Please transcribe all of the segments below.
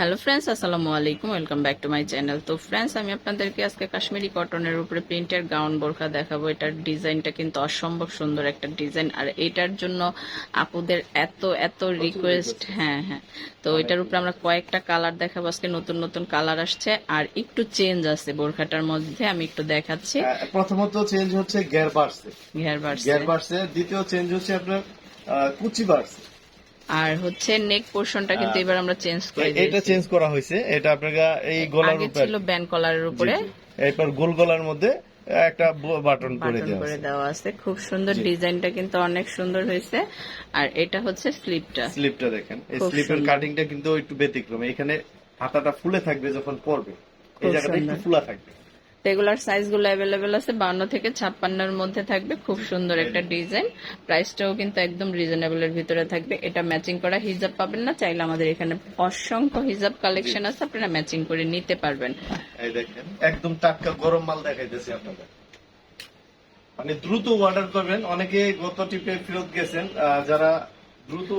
Hello friends আসসালামু আলাইকুম welcome back to my channel তো ফ্রেন্ডস আমি আপনাদেরকে আজকে কাশ্মীরি কটনের উপরে প্রিন্টের গাউন বোরখা দেখাবো। এটার ডিজাইনটা কিন্তু অসম্ভব সুন্দর একটা ডিজাইন। আর এটার জন্য আপুদের এত এত রিকোয়েস্ট হ্যাঁ হ্যাঁ। তো এটার উপরে আমরা কয়েকটা কালার দেখাবো। আজকে নতুন নতুন কালার আসছে। আর একটু চেঞ্জ আছে বোরখাটার মধ্যে। আমি একটু দেখাচ্ছি। প্রথমত চেঞ্জ হচ্ছে গ্যার বাড়ছে বাড়ছে গ্যার বাড়ছে দ্বিতীয় চেঞ্জ হচ্ছে আপনার কুচি বাড়ছে আর হচ্ছে নেক পোর্শনটা কিন্তু এবার আমরা চেঞ্জ করে হ্যাঁ। এটা চেঞ্জ করা হয়েছে। এটা আপনার এই গলার উপরে ছিল ব্যান্ড কলারের উপরে। এরপর গোল গলার মধ্যে একটা বাটন করে দেওয়া করে আছে। দেওয়া আছে। খুব সুন্দর ডিজাইনটা কিন্তু অনেক সুন্দর হয়েছে। আর এটা হচ্ছে স্লিপটা স্লিপটা দেখেন। এই স্লিপের কাটিংটা কিন্তু একটু ব্যতিক্রম। এখানে হাতাটা ফুলে থাকবে যখন পরবে। এই জায়গাটা একটু ফুলা থাকবে। রেগুলার সাইজগুলো অ্যাভেলেবেল আছে বান্ন থেকে ছাপ্পান্নর মধ্যে থাকবে। খুব সুন্দর একটা ডিজাইন। প্রাইসটাও কিন্তু একদম রিজনেবল এর ভিতরে থাকবে। এটা ম্যাচিং করা হিজাব পাবেন না। চাইলে আমাদের এখানে অসংখ্য হিজাব কালেকশন আছে। আপনারা ম্যাচিং করে নিতে পারবেন। এই দেখেন, একদম টাটকা গরম মাল দেখাইতেছি আপনাদের। মানে দ্রুত অর্ডার করবেন। অনেকে গত টিপে ফেরত গেছেন। যারা তো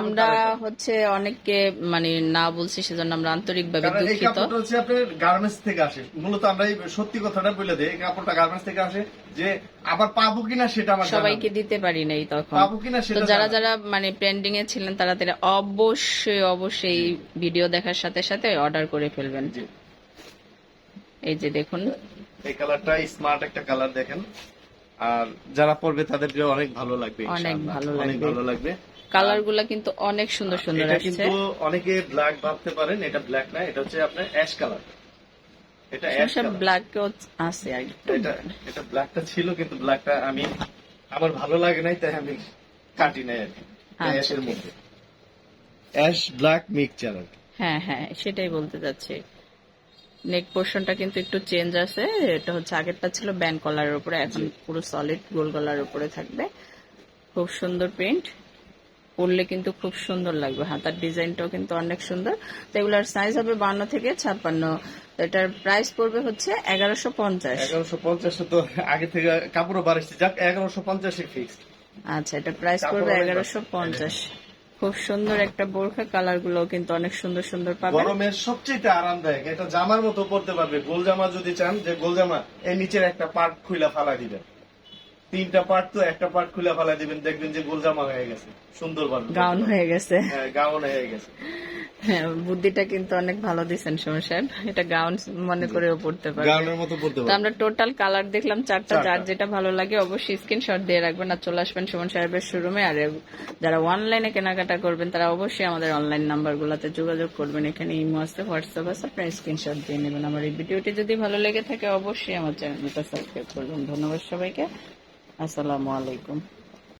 আমরা হচ্ছে অনেককে মানে না বলছি সেজন্য আমরা আন্তরিকভাবে দুঃখিত। হচ্ছে আপনার গার্মেন্টস থেকে আসে। মূলত আমরা সত্যি কথাটা বলে দিই কাপড়টা গার্মেন্টস থেকে আসে যে আবার পাবো কিনা সেটা আমার সবাইকে দিতে পারি নাই তখন। পাবো কিনা সেটা যারা যারা মানে ট্রেন্ডিং এ ছিলেন তারা তারা অবশ্যই অবশ্যই ভিডিও দেখার সাথে সাথে অর্ডার করে ফেলবেন। এই যে দেখুন। এই কালারটা স্মার্ট একটা কালার দেখেন। আর যারা পরবে তাদেরকে অনেক ভালো লাগবে অনেক। ভালো অনেক ভালো লাগবে। কালারগুলা কিন্তু অনেক সুন্দর সুন্দর এটা কিন্তু অনেকে ব্ল্যাক ভাবতে পারেন এটা ব্ল্যাক না এটা হচ্ছে আপনার অ্যাশ কালার এটা অ্যাশ ব্ল্যাক আছে আর এটা এটা ব্ল্যাকটা ছিল কিন্তু ব্ল্যাকটা আমি আমার ভালো লাগে নাই তাই আমি কাটি নাই আর কি আচ্ছা। অ্যাশের মধ্যে। অ্যাশ ব্ল্যাক মিক্সচার হ্যাঁ হ্যাঁ সেটাই বলতে যাচ্ছি নেক পোর্শনটা কিন্তু একটু চেঞ্জ আছে এটা হচ্ছে আগেরটা ছিল ব্যান্ড কলারের উপরে এখন পুরো সলিড গোল গলার উপরে থাকবে। খুব সুন্দর প্রিন্ট পরলে কিন্তু খুব সুন্দর লাগবে। হাতার ডিজাইনটাও কিন্তু অনেক সুন্দর। তো এগুলার সাইজ হবে বান্ন থেকে ছাপ্পান্ন। এটার প্রাইস পড়বে হচ্ছে এগারোশো পঞ্চাশ। এগারোশো পঞ্চাশে তো আগে থেকে কাপড়ও বাড়াচ্ছি যাক এগারোশো পঞ্চাশে ফিক্সড আচ্ছা এটা প্রাইস পড়বে এগারোশো পঞ্চাশ। খুব সুন্দর একটা বোরখা কালারগুলো কিন্তু অনেক সুন্দর সুন্দর পাবেন। গরমের সবচেয়ে আরামদায়ক। এটা জামার মতো পড়তে পারবে। গোল জামা যদি চান যে গোল জামা এই নিচের একটা পার্ট খুলে ফালা দিবেন। তিনটা পার্ট তো একটা পার্ট খুলে ফালা দিবেন দেখবেন যে গোল জামা হয়ে গেছে। সুন্দর গাউন হয়ে গেছে। হ্যাঁ গাউন হয়ে গেছে। হ্যাঁ বুদ্ধিটা কিন্তু অনেক ভালো দিচ্ছেন সুমন সাহেব এটা গাউন মনে করেও পড়তে পারবে। গাউনের মতো পড়তে তো পারবে। আমরা টোটাল কালার দেখলাম চারটা। যার যেটা ভালো লাগে অবশ্যই স্ক্রিনশট দিয়ে রাখবেন আর চলে আসবেন সুমন সাহেবের শোরুমে আর যারা অনলাইনে কেনাকাটা করবেন তারা অবশ্যই আমাদের অনলাইন নাম্বার গুলাতে যোগাযোগ করবেন। এখানে ইমো আছে হোয়াটসঅ্যাপ আছে আপনার স্ক্রিনশট দিয়ে নেবেন। আমার এই ভিডিওটি যদি ভালো লেগে থাকে অবশ্যই আমার চ্যানেলটা সাবস্ক্রাইব করবেন। ধন্যবাদ সবাইকে। আসসালামু আলাইকুম।